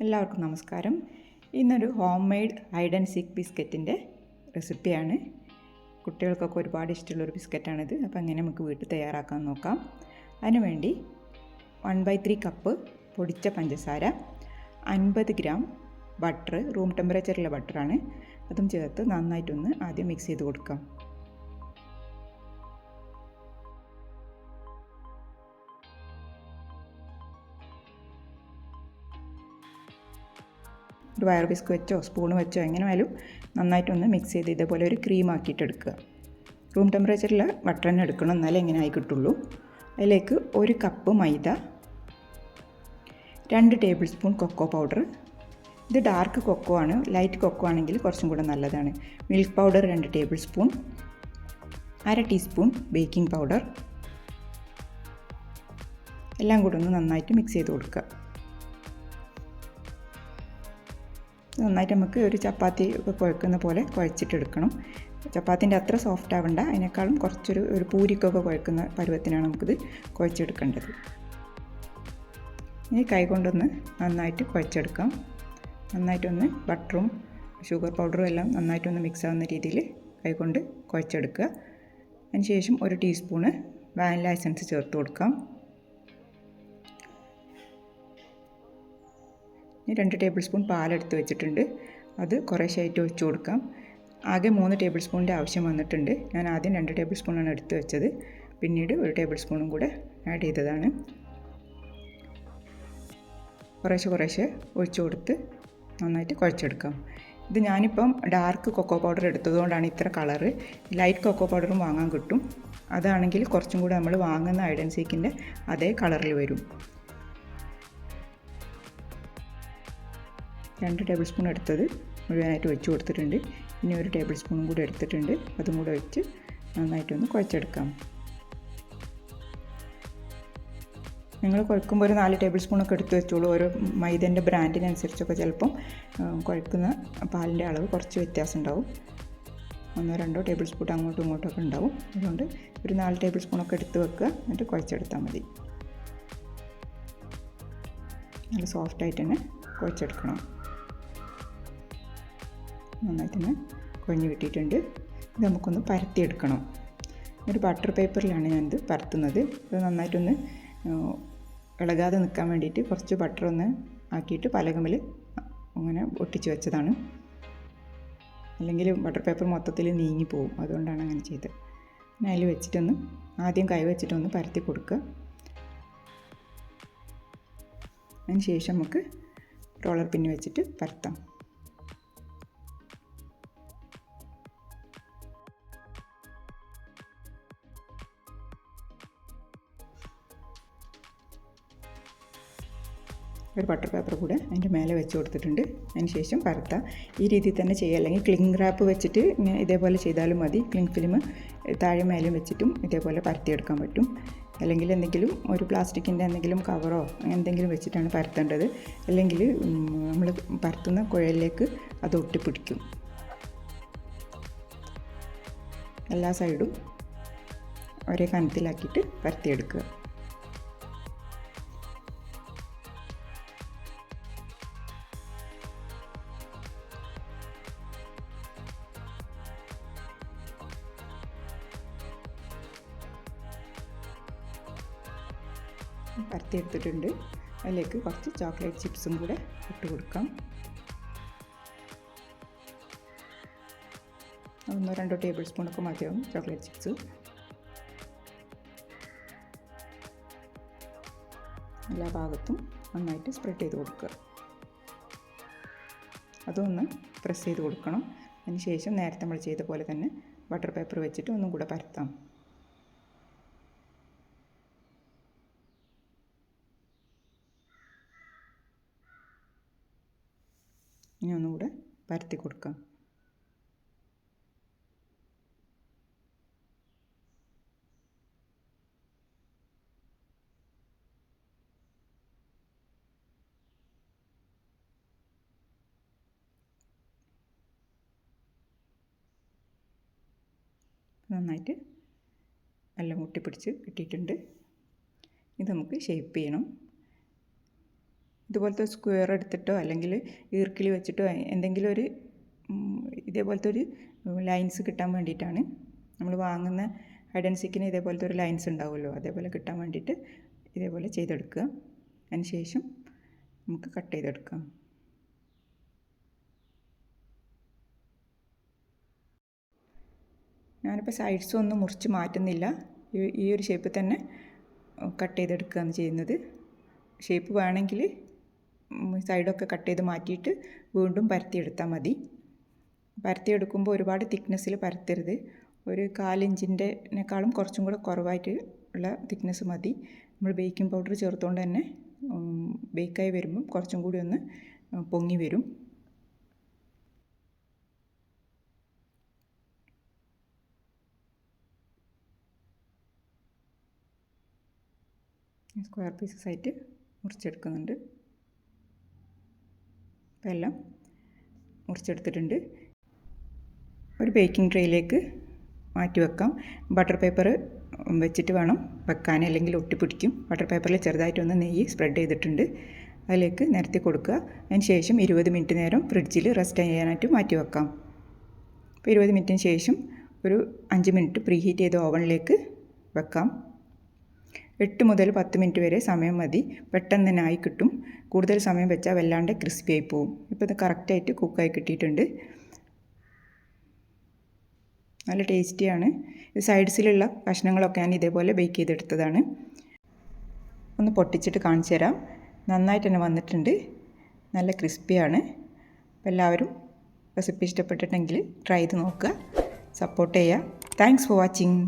എല്ലാവർക്കും നമസ്കാരം. ഇന്നൊരു home made hide and seek ബിസ്ക്കറ്റിന്റെ റെസിപ്പിയാണ്. കുട്ടികൾക്കൊക്കെ ഒരുപാട് ഇഷ്ടമുള്ളൊരു ബിസ്ക്കറ്റാണിത്. അപ്പോൾ അങ്ങനെ നമുക്ക് വീട്ടിൽ തയ്യാറാക്കാൻ നോക്കാം. അതിനുവേണ്ടി വൺ ബൈ ത്രീ കപ്പ് പൊടിച്ച പഞ്ചസാര അൻപത് ഗ്രാം ബട്ടർ റൂം ടെമ്പറേച്ചറിലെ ബട്ടറാണ് അതും ചേർത്ത് നന്നായിട്ടൊന്ന് ആദ്യം മിക്സ് ചെയ്ത് കൊടുക്കാം. ഒരു വയർ ബിസ്ക് വെച്ചോ സ്പൂൺ വെച്ചോ എങ്ങനെ ആയാലും നന്നായിട്ടൊന്ന് മിക്സ് ചെയ്ത് ഇതേപോലെ ഒരു ക്രീം ആക്കിയിട്ട് എടുക്കുക റൂം ടെമ്പറേച്ചറിൽ ബട്ടർ തന്നെ എടുക്കണം എന്നാലേ എങ്ങനെ ആയി കിട്ടുള്ളൂ. അതിലേക്ക് ഒരു കപ്പ് മൈദ രണ്ട് ടേബിൾ സ്പൂൺ കൊക്കോ പൗഡർ ഇത് ഡാർക്ക് കൊക്കോ ആണ് ലൈറ്റ് കൊക്കോ ആണെങ്കിൽ കുറച്ചും കൂടെ നല്ലതാണ്. മിൽക്ക് പൗഡർ രണ്ട് ടേബിൾ സ്പൂൺ അര ടീസ്പൂൺ ബേക്കിംഗ് പൗഡർ എല്ലാം കൂടെ ഒന്ന് നന്നായിട്ട് മിക്സ് ചെയ്ത് കൊടുക്കുക. നന്നായിട്ട് നമുക്ക് ഒരു ചപ്പാത്തി ഒക്കെ കുഴക്കുന്ന പോലെ കുഴച്ചിട്ടെടുക്കണം. ചപ്പാത്തിന്റെ അത്ര സോഫ്റ്റ് ആവണ്ട. അതിനേക്കാളും കുറച്ചൊരു ഒരു പൂരിക്കൊക്കെ കുഴക്കുന്ന പരുവത്തിനാണ് നമുക്കിത് കുഴച്ചെടുക്കേണ്ടത്. ഇനി കൈ കൊണ്ടൊന്ന് നന്നായിട്ട് കുഴച്ചെടുക്കാം. നന്നായിട്ടൊന്ന് ബട്ടറും ഷുഗർ പൗഡറും എല്ലാം നന്നായിട്ടൊന്ന് മിക്സ് ആവുന്ന രീതിയിൽ കൈ കൊണ്ട് കുഴച്ചെടുക്കുക. അതിനുശേഷം ഒരു ടീസ്പൂണ് വാനില എസൻസ് ചേർത്ത് കൊടുക്കാം. ഇനി രണ്ട് ടേബിൾ സ്പൂൺ പാലെടുത്ത് വെച്ചിട്ടുണ്ട്. അത് കുറേശ്ശായിട്ട് ഒഴിച്ചു കൊടുക്കാം. ആകെ മൂന്ന് ടേബിൾ സ്പൂണിന്റെ ആവശ്യം വന്നിട്ടുണ്ട്. ഞാൻ ആദ്യം രണ്ട് ടേബിൾ സ്പൂണാണ് എടുത്ത് വെച്ചത്. പിന്നീട് ഒരു ടേബിൾ സ്പൂണും കൂടെ ആഡ് ചെയ്തതാണ്. കുറേശ്ശെ കുറേശ്ശെ ഒഴിച്ചു കൊടുത്ത് നന്നായിട്ട് കുഴച്ചെടുക്കാം. ഇത് ഞാനിപ്പം ഡാർക്ക് കൊക്കോ പൗഡർ എടുത്തതുകൊണ്ടാണ് ഇത്ര കളറ് ലൈറ്റ് കൊക്കോ പൗഡറും വാങ്ങാൻ കിട്ടും. അതാണെങ്കിൽ കുറച്ചും കൂടെ നമ്മൾ വാങ്ങുന്ന ഐഡൻസീക്കിന്റെ അതേ കളറിൽ വരും. രണ്ട് ടേബിൾ സ്പൂൺ എടുത്തത് മുഴുവനായിട്ട് വെച്ച് കൊടുത്തിട്ടുണ്ട്. ഇനി ഒരു ടേബിൾ സ്പൂണും കൂടി എടുത്തിട്ടുണ്ട്. അതും കൂടെ വെച്ച് നന്നായിട്ടൊന്ന് കുഴച്ചെടുക്കാം. നിങ്ങൾ കുഴക്കുമ്പോൾ ഒരു നാല് ടേബിൾ സ്പൂണൊക്കെ എടുത്ത് വെച്ചോളൂ. ഓരോ മൈദന്റെ ബ്രാൻഡിനനുസരിച്ചൊക്കെ ചിലപ്പം കുഴക്കുന്ന പാലിന്റെ അളവ് കുറച്ച് വ്യത്യാസം ഉണ്ടാവും. ഒന്നോ രണ്ടോ ടേബിൾ സ്പൂൺ അങ്ങോട്ടും ഇങ്ങോട്ടും ഒക്കെ ഉണ്ടാവും. അതുകൊണ്ട് ഒരു നാല് ടേബിൾ സ്പൂണൊക്കെ എടുത്ത് വെക്കുക. എന്നിട്ട് കുഴച്ചെടുത്താൽ മതി. നല്ല സോഫ്റ്റായിട്ട് തന്നെ കുഴച്ചെടുക്കണം. നന്നായിട്ട് തന്നെ കുഴഞ്ഞ് കിട്ടിയിട്ടുണ്ട് ഇത് നമുക്കൊന്ന് പരത്തിയെടുക്കണം. ഒരു ബട്ടർ പേപ്പറിലാണ് ഞാനിത് പരത്തുന്നത്. ഇത് നന്നായിട്ടൊന്ന് ഇളകാതെ നിൽക്കാൻ വേണ്ടിയിട്ട് കുറച്ച് ബട്ടർ ഒന്ന് ആക്കിയിട്ട് പലകമ്പിൽ അങ്ങനെ ഒട്ടിച്ച് വെച്ചതാണ്. അല്ലെങ്കിൽ ബട്ടർ പേപ്പർ മൊത്തത്തിൽ നീങ്ങി പോകും അതുകൊണ്ടാണ് അങ്ങനെ ചെയ്തത്. പിന്നെ അതിൽ വെച്ചിട്ടൊന്ന് ആദ്യം കൈ വെച്ചിട്ടൊന്ന് പരത്തി കൊടുക്കുക. അതിന് ശേഷം നമുക്ക് റോളർ പിന്നി വെച്ചിട്ട് പരത്താം. ഒരു ബട്ടർ പേപ്പർ കൂടെ അതിന്റെ മേലെ വെച്ച് കൊടുത്തിട്ടുണ്ട്. അതിന് ശേഷം പരത്താം ഈ രീതിയിൽ തന്നെ ചെയ്യുക. അല്ലെങ്കിൽ ക്ലിങ് റാപ്പ് വെച്ചിട്ട് ഇങ്ങനെ ഇതേപോലെ ചെയ്താലും മതി. ക്ലിങ് ഫിലിം താഴെ മേലും വെച്ചിട്ടും ഇതേപോലെ പരത്തിയെടുക്കാൻ പറ്റും. അല്ലെങ്കിൽ എന്തെങ്കിലും ഒരു പ്ലാസ്റ്റിക്കിന്റെ എന്തെങ്കിലും കവറോ എന്തെങ്കിലും വെച്ചിട്ടാണ് പരത്തേണ്ടത്. അല്ലെങ്കിൽ നമ്മൾ പരത്തുന്ന കുഴലിലേക്ക് അത് ഒട്ടിപ്പിടിക്കും. എല്ലാ സൈഡും ഒരേ കനത്തിലാക്കിയിട്ട് പരത്തിയെടുക്കുക. പരത്തിയെടുത്തിട്ടുണ്ട് അതിലേക്ക് കുറച്ച് ചോക്ലേറ്റ് ചിപ്സും കൂടെ ഇട്ട് കൊടുക്കാം. ഒന്നോ രണ്ടോ ടേബിൾ സ്പൂണൊക്കെ മതിയാവും ചോക്ലേറ്റ് ചിപ്സ്. എല്ലാ ഭാഗത്തും നന്നായിട്ട് സ്പ്രെഡ് ചെയ്ത് കൊടുക്കുക. അതൊന്ന് പ്രസ് ചെയ്ത് കൊടുക്കണം. അതിന് ശേഷം നേരത്തെ നമ്മൾ ചെയ്ത പോലെ തന്നെ ബട്ടർ പേപ്പർ വെച്ചിട്ട് ഒന്നും കൂടെ പരത്താം. ഇനി ഒന്നുകൂടെ പരത്തി കൊടുക്കാം. നന്നായിട്ട് എല്ലാം മുട്ടിപ്പിടിച്ച് കിട്ടിയിട്ടുണ്ട്. ഇത് നമുക്ക് ഷേപ്പ് ചെയ്യണം. ഇതുപോലത്തെ സ്ക്വയർ എടുത്തിട്ടോ അല്ലെങ്കിൽ ഈർക്കിളി വെച്ചിട്ടോ എന്തെങ്കിലും ഒരു ഇതേപോലത്തെ ഒരു ലൈൻസ് കിട്ടാൻ വേണ്ടിയിട്ടാണ് നമ്മൾ വാങ്ങുന്ന ഹൈഡ് ഇതേപോലത്തെ ഒരു ലൈൻസ് ഉണ്ടാവുമല്ലോ അതേപോലെ കിട്ടാൻ വേണ്ടിയിട്ട് ഇതേപോലെ ചെയ്തെടുക്കുക. അതിന് ശേഷം നമുക്ക് കട്ട് ചെയ്തെടുക്കാം. ഞാനിപ്പോൾ സൈഡ്സ് ഒന്നും മുറിച്ച് മാറ്റുന്നില്ല. ഈ ഒരു ഷേപ്പ് തന്നെ കട്ട് ചെയ്തെടുക്കുകയാണ് ചെയ്യുന്നത്. ഷേപ്പ് വേണമെങ്കിൽ സൈഡൊക്കെ കട്ട് ചെയ്ത് മാറ്റിയിട്ട് വീണ്ടും പരത്തിയെടുത്താൽ മതി. പരത്തിയെടുക്കുമ്പോൾ ഒരുപാട് തിക്നെസ്സിൽ പരത്തരുത്. ഒരു കാലിഞ്ചിന്റെക്കാളും കുറച്ചും കൂടെ കുറവായിട്ട് ഉള്ള തിക്നെസ് മതി. നമ്മൾ ബേക്കിംഗ് പൗഡർ ചേർത്തുകൊണ്ട് തന്നെ ബേക്കായി വരുമ്പം കുറച്ചും കൂടി ഒന്ന് പൊങ്ങി വരും. സ്ക്വയർ പീസസ് ആയിട്ട് മുറിച്ചെടുക്കുന്നുണ്ട്. എല്ലാം മുറിച്ചെടുത്തിട്ടുണ്ട്. ഒരു ബേക്കിംഗ് ട്രേയിലേക്ക് മാറ്റി വെക്കാം. ബട്ടർ പേപ്പർ വെച്ചിട്ട് വേണം വെക്കാൻ. അല്ലെങ്കിൽ ഒട്ടിപ്പിടിക്കും ബട്ടർ പേപ്പറിൽ ചെറുതായിട്ടൊന്ന് നെയ്യ് സ്പ്രെഡ് ചെയ്തിട്ടുണ്ട്. അതിലേക്ക് നിരത്തി കൊടുക്കുക. അതിന് ശേഷം ഇരുപത് മിനിറ്റ് നേരം ഫ്രിഡ്ജിൽ റെസ്റ്റ് ചെയ്യാനായിട്ട് മാറ്റി വെക്കാം. അപ്പോൾ ഇരുപത് മിനിറ്റിന് ശേഷം ഒരു അഞ്ച് മിനിറ്റ് പ്രീ ഹീറ്റ് ചെയ്ത ഓവനിലേക്ക് വെക്കാം. എട്ട് മുതൽ പത്ത് മിനിറ്റ് വരെ സമയം മതി. പെട്ടെന്ന് തന്നെ ആയി കിട്ടും. കൂടുതൽ സമയം വെച്ചാൽ വല്ലാണ്ട് ക്രിസ്പി ആയി പോവും. ഇപ്പോൾ ഇത് കറക്റ്റായിട്ട് കുക്കായി കിട്ടിയിട്ടുണ്ട്. നല്ല ടേസ്റ്റിയാണ് ഇത് സൈഡ്സിലുള്ള കഷ്ണങ്ങളൊക്കെ ഞാൻ ഇതേപോലെ ബേക്ക് ചെയ്തെടുത്തതാണ്. ഒന്ന് പൊട്ടിച്ചിട്ട് കാണിച്ചു തരാം. നന്നായിട്ട് തന്നെ വന്നിട്ടുണ്ട്. നല്ല ക്രിസ്പിയാണ് അപ്പോൾ എല്ലാവരും റെസിപ്പി ഇഷ്ടപ്പെട്ടിട്ടുണ്ടെങ്കിൽ ട്രൈ ചെയ്ത് നോക്കുക. സപ്പോർട്ട് ചെയ്യുക. Thanks for watching